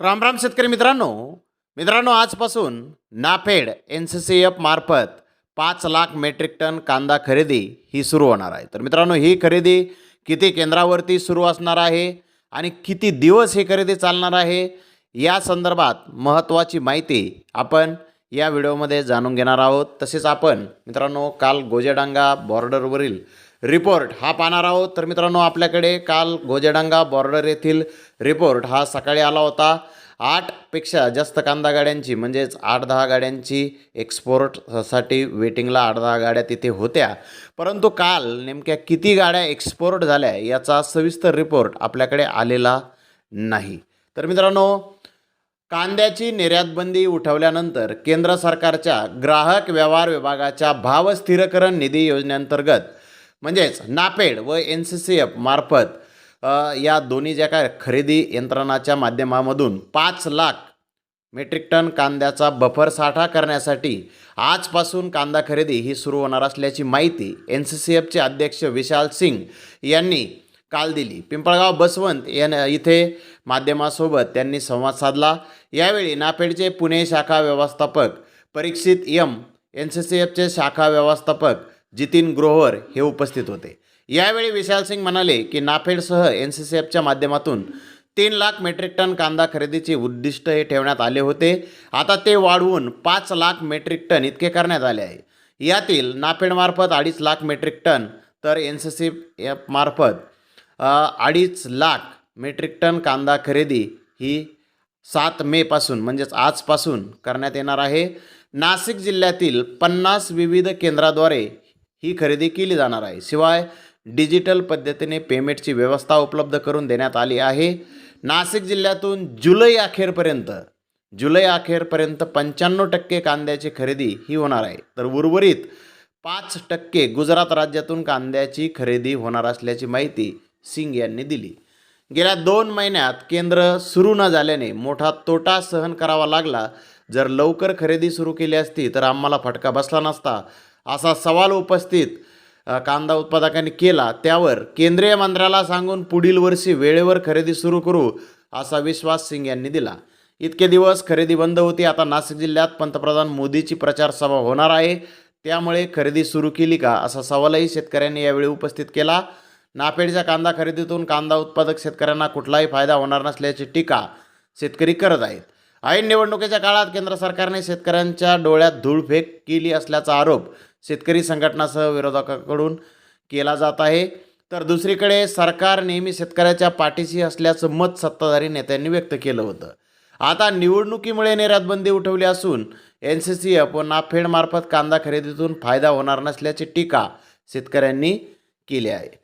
राम राम शेतकरी मित्रांनो. मित्रांनो आजपासून NAFED N C C F मार्फत पाच लाख मेट्रिक टन कांदा खरेदी ही सुरू होणार आहे. तर मित्रांनो ही खरेदी किती केंद्रावरती सुरू असणार आहे आणि किती दिवस ही खरेदी चालणार आहे या संदर्भात महत्त्वाची माहिती आपण या व्हिडिओमध्ये जाणून घेणार आहोत. तसेच आपण मित्रांनो काल गोजेडांगा बॉर्डरवरील रिपोर्ट हा पाहणार आहोत. तर मित्रांनो आपल्याकडे काल गोजेडांगा बॉर्डर येथील रिपोर्ट हा सकाळी आला होता. आठपेक्षा जास्त कांदा गाड्यांची म्हणजेच आठ दहा गाड्यांची एक्सपोर्टसाठी वेटिंगला आठ दहा गाड्या तिथे होत्या. परंतु काल नेमक्या किती गाड्या एक्सपोर्ट झाल्या याचा सविस्तर रिपोर्ट आपल्याकडे आलेला नाही. तर मित्रांनो कांद्याची निर्यातबंदी उठवल्यानंतर केंद्र सरकारच्या ग्राहक व्यवहार विभागाच्या भावस्थिरकरण निधी योजनेअंतर्गत म्हणजेच नापेड व एन सी सी एफ मार्फत या दोन्ही ज्या काय खरेदी यंत्रणाच्या माध्यमामधून पाच लाख मेट्रिक टन कांद्याचा बफर साठा करण्यासाठी आजपासून कांदा खरेदी ही सुरू होणार असल्याची माहिती एन सी सी एफचे अध्यक्ष विशाल सिंग यांनी काल दिली. पिंपळगाव बसवंत या इथे माध्यमासोबत त्यांनी संवाद साधला. यावेळी नापेडचे पुणे शाखा व्यवस्थापक Parikshit M N C C एफचे शाखा व्यवस्थापक जितीन ग्रोव्हर हे उपस्थित होते. यावेळी विशाल सिंग म्हणाले की नाफेडसह एन सी सी एफच्या माध्यमातून तीन लाख मेट्रिक टन कांदा खरेदीचे उद्दिष्ट हे ठेवण्यात आले होते. आता ते वाढवून पाच लाख मेट्रिक टन इतके करण्यात आले आहे. यातील नाफेडमार्फत अडीच लाख मेट्रिक टन तर एन सी सी एफ मार्फत अडीच लाख मेट्रिक टन कांदा खरेदी ही सात मेपासून म्हणजेच आजपासून करण्यात येणार आहे. नाशिक जिल्ह्यातील पन्नास विविध केंद्राद्वारे ही खरेदी केली जाणार आहे. शिवाय डिजिटल पद्धतीने पेमेंटची व्यवस्था उपलब्ध करून देण्यात आली आहे. नाशिक जिल्ह्यातून जुलै अखेरपर्यंत जुलै अखेरपर्यंत पंच्याण्णव टक्के कांद्याची खरेदी ही होणार आहे. तर उर्वरित पाच टक्के गुजरात राज्यातून कांद्याची खरेदी होणार असल्याची माहिती सिंग यांनी दिली. गेल्या दोन महिन्यात केंद्र सुरू न झाल्याने मोठा तोटा सहन करावा लागला. जर लवकर खरेदी सुरू केली असती तर आम्हाला फटका बसला नसता असा सवाल उपस्थित कांदा उत्पादकांनी केला. त्यावर केंद्रीय मंत्र्याला सांगून पुढील वर्षी वेळेवर खरेदी सुरू करू असा विश्वास सिंग यांनी दिला. इतके दिवस खरेदी बंद होती. आता नाशिक जिल्ह्यात पंतप्रधान मोदीची प्रचार सभा होणार आहे. त्यामुळे खरेदी सुरू केली का असा सवालही शेतकऱ्यांनी यावेळी उपस्थित केला. नाफेडच्या कांदा खरेदीतून कांदा उत्पादक शेतकऱ्यांना कुठलाही फायदा होणार नसल्याची टीका शेतकरी करत आहेत. ऐन निवडणुकीच्या काळात केंद्र सरकारने शेतकऱ्यांच्या डोळ्यात धूळफेक केली असल्याचा आरोप शेतकरी संघटनासह विरोधकाकडून केला जात आहे. तर दुसरीकडे सरकार नेहमी शेतकऱ्याच्या पाठीशी असल्याचं मत सत्ताधारी नेत्यांनी व्यक्त केलं होतं. आता निवडणुकीमुळे निर्यातबंदी उठवली असून एन सी सी एफ व नाफेडमार्फत कांदा खरेदीतून फायदा होणार नसल्याची टीका शेतकऱ्यांनी केली आहे.